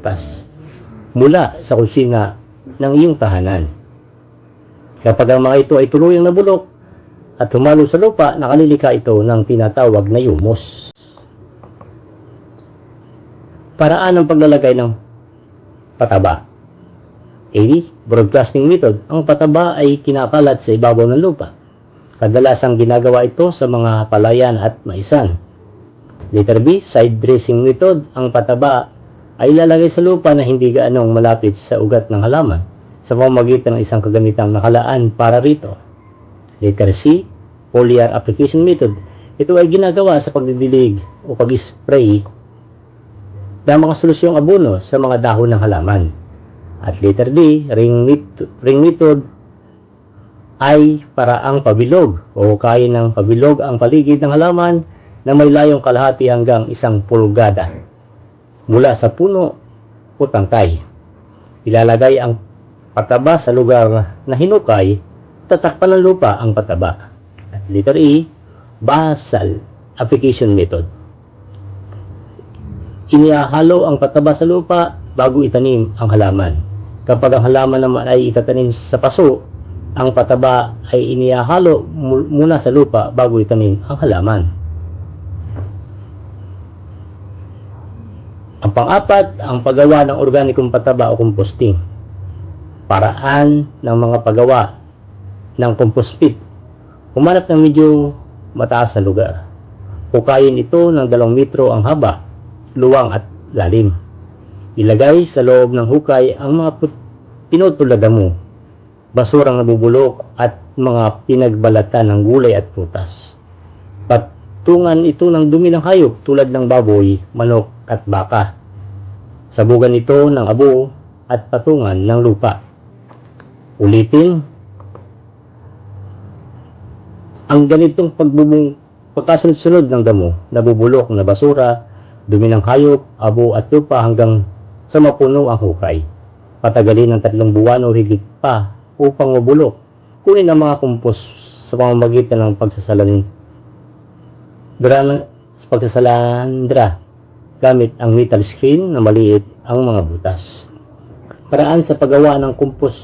prutas mula sa kusina ng iyong tahanan. Kapag ang mga ito ay tuluyang nabulok at humalo sa lupa, nakalilika ito ng tinatawag na humus. Paraan ng paglalagay ng pataba. A. Broadcasting method. Ang pataba ay kinakalat sa ibabaw ng lupa. Kadalasang ginagawa ito sa mga palayan at maisan. Letter B. Side dressing method. Ang pataba ay ilalagay sa lupa na hindi gaanong malapit sa ugat ng halaman sa pamamagitan ng isang kagamitang nakalaan para rito. Letter C. Foliar application method. Ito ay ginagawa sa pagdidilig o pag-spray ng mga solusyong abono sa mga dahon ng halaman. At letter D, ring, ring method ay paraang pabilog o kaya ng pabilog ang paligid ng halaman na may layong kalahati hanggang isang pulgada mula sa puno o tangkay. Ilalagay ang pataba sa lugar na hinukay, tatakpan ng lupa ang pataba. At letter E, basal application method. Inihahalo ang pataba sa lupa bago itanim ang halaman. Kapag ang halaman naman ay itatanim sa paso, ang pataba ay inihahalo mu- muna sa lupa bago itanim ang halaman. Ang pang-apat, ang paggawa ng organikong pataba o composting. Paraan ng mga paggawa ng compost pit. Humanap ng medyo mataas na lugar. Hukayin ito ng 2 metro ang haba, luwang at lalim. Ilagay sa loob ng hukay ang mga na damo, basurang nabubulok at mga pinagbalatan ng gulay at prutas. Patungan ito ng dumi ng hayop tulad ng baboy, manok at baka. Sabugan ito ng abo at patungan ng lupa. Ulitin, ang ganitong pagbubung pagkasunod-sunod ng damo, nabubulok na basura, dumi ng hayop, abo at lupa hanggang sa mapuno ang hukay. Patagalin ng tatlong buwan o higit pa upang mabulok. Kunin ang mga kumpos sa pamamagitan ng pagsasalan dra sa pagsasalandra gamit ang metal screen na maliit ang mga butas. Paraan sa paggawa ng kumpos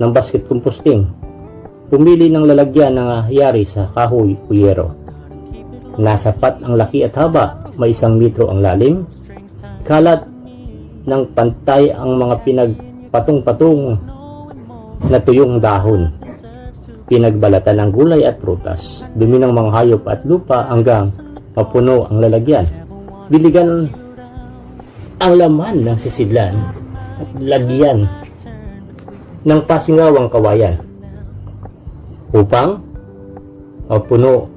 ng basket composting. Pumili ng lalagyan na yari sa kahoy o yero. Nasapat ang laki at haba, may isang metro ang lalim. Kalat ng pantay ang mga pinagpatong-patong na tuyong dahon. Pinagbalatan ng gulay at prutas. Dumi ng mga hayop at lupa hanggang mapuno ang lalagyan. Diligan ang laman ng sisidlan at lagyan ng pasingawang kawayan upang mapuno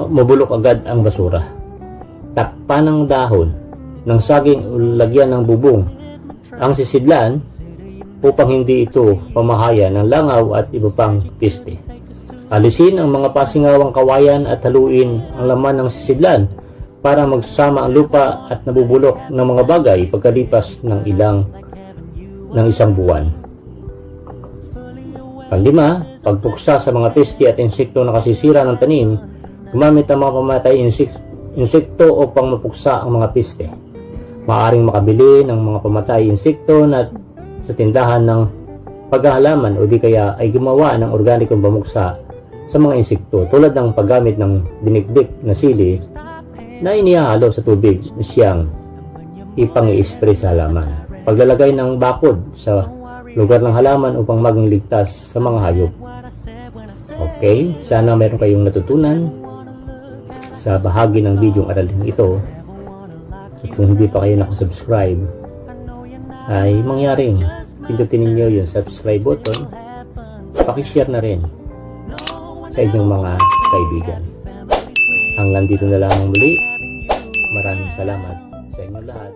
mabulok agad ang basura. Takpan ng dahon ng saging o lagyan ng bubong ang sisidlan upang hindi ito pamahaya ng langaw at iba pang piste. Alisin ang mga pasingawang kawayan at haluin ang laman ng sisidlan para magsama ang lupa at nabubulok ng mga bagay pagkalipas ng ilang ng isang buwan. Panglima, pagpuksa sa mga peste at insekto na kasisira ng tanim, gumamit ang mga pamatay insek insekto upang mapuksa ang mga peste. Maaring makabili ng mga pamatay insekto na sa tindahan ng paghahalaman o di kaya ay gumawa ng organikong pamuksa sa mga insekto tulad ng paggamit ng dinikdik na sili na inihahalo sa tubig siyang ipang i-spray sa halaman. Paglalagay ng bakod sa lugar ng halaman upang maging ligtas sa mga hayop. Okay, sana meron kayong natutunan sa bahagi ng video aralin ito. At kung hindi pa kayo nakasubscribe, ay mangyaring pindutin ninyo yung subscribe button. Pakishare na rin sa inyong mga kaibigan. Hanggang dito na lang muli. Salamat sa inyo lahat.